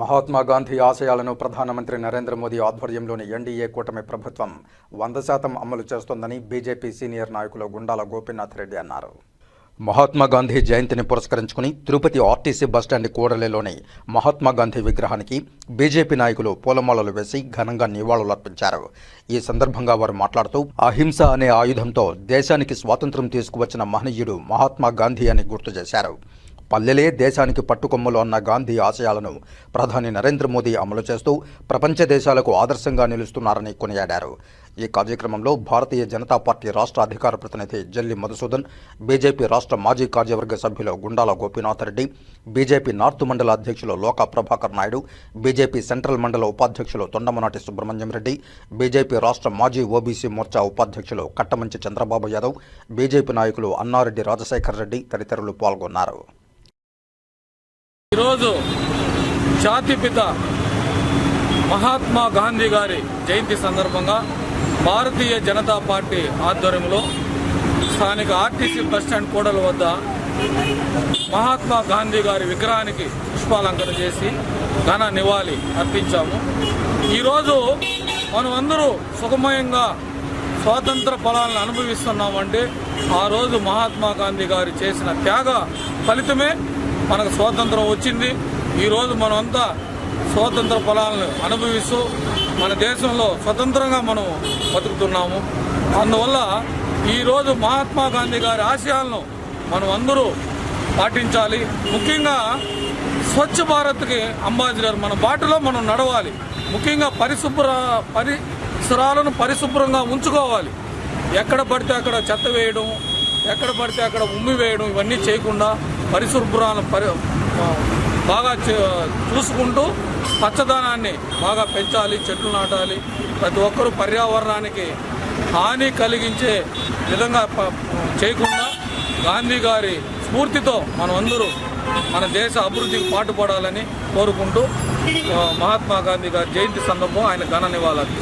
మహాత్మా గాంధీ ఆశయాలను ప్రధానమంత్రి నరేంద్ర మోదీ ఆధ్వర్యంలోని ఎన్డీఏ కూటమి ప్రభుత్వం వంద శాతం అమలు చేస్తోందని బీజేపీ సీనియర్ నాయకులు గుండాల గోపీనాథ్ రెడ్డి అన్నారు. మహాత్మా గాంధీ జయంతిని పురస్కరించుకుని తిరుపతి ఆర్టీసీ బస్టాండ్ కూడలిలోని మహాత్మా గాంధీ విగ్రహానికి బీజేపీ నాయకులు పూలమాలలు వేసి ఘనంగా నివాళులర్పించారు. ఈ సందర్భంగా వారు మాట్లాడుతూ అహింస అనే ఆయుధంతో దేశానికి స్వాతంత్ర్యం తీసుకువచ్చిన మహనీయుడు మహాత్మా గాంధీ అని గుర్తు చేశారు. పల్లెలే దేశానికి పట్టుకొమ్మలు అన్న గాంధీ ఆశయాలను ప్రధాని నరేంద్ర మోదీ అమలు చేస్తూ ప్రపంచ దేశాలకు ఆదర్శంగా నిలుస్తున్నారని కొనియాడారు. ఈ కార్యక్రమంలో భారతీయ జనతా పార్టీ రాష్ట్ర అధికార ప్రతినిధి జల్లి మధుసూదన్ బీజేపీ రాష్ట్ర మాజీ కార్యవర్గ సభ్యులు గుండాల గోపీనాథ్ రెడ్డి బీజేపీ నార్త్ మండల అధ్యక్షులు లోకా ప్రభాకర్ నాయుడు బీజేపీ సెంట్రల్ మండల ఉపాధ్యక్షులు తొండమనాటి సుబ్రహ్మణ్యం రెడ్డి బీజేపీ రాష్ట్ర మాజీ ఓబీసీ మోర్చా ఉపాధ్యక్షులు కట్టమంచి చంద్రబాబు యాదవ్ బీజేపీ నాయకులు అన్నారెడ్డి రాజశేఖర్ రెడ్డి తదితరులు పాల్గొన్నారు. ఈరోజు జాతిపిత మహాత్మా గాంధీ గారి జయంతి సందర్భంగా భారతీయ జనతా పార్టీ ఆధ్వర్యంలో స్థానిక ఆర్టీసీ బస్టాండ్ కూడల వద్ద మహాత్మా గాంధీ గారి విగ్రహానికి పుష్పాలంకరణ చేసి ఘన నివాళి అర్పించాము. ఈరోజు మనమందరూ సుఖమయంగా స్వాతంత్ర ఫలాలను అనుభవిస్తున్నామంటే ఆ రోజు మహాత్మా గాంధీ గారు చేసిన త్యాగ ఫలితమే మనకు స్వాతంత్రం వచ్చింది. ఈరోజు మనమంతా స్వాతంత్ర ఫలాలను అనుభవిస్తూ మన దేశంలో స్వతంత్రంగా మనం బతుకుతున్నాము. అందువల్ల ఈరోజు మహాత్మా గాంధీ గారి ఆశయాలను మనం అందరూ పాటించాలి. ముఖ్యంగా స్వచ్ఛ భారత్కి అంబాసిడర్ మన బాటలో మనం నడవాలి. ముఖ్యంగా పరిశుభ్ర పరిసరాలను పరిశుభ్రంగా ఉంచుకోవాలి. ఎక్కడ పడితే అక్కడ చెత్త వేయడం ఎక్కడ పడితే అక్కడ ఉమ్మి వేయడం ఇవన్నీ చేయకుండా పరిశుభ్రాలను పరి బాగా చే- చూసుకుంటూ పచ్చదనాన్ని బాగా పెంచాలి చెట్లు నాటాలి. ప్రతి ఒక్కరూ పర్యావరణానికి హాని కలిగించే విధంగా చేయకుండా గాంధీ గారి స్ఫూర్తితో మనమందరూ మన దేశ అభివృద్ధికి పాటుపడాలని కోరుకుంటూ మహాత్మా గాంధీ గారి జయంతి సందర్భం ఆయన ఘన నివాళులు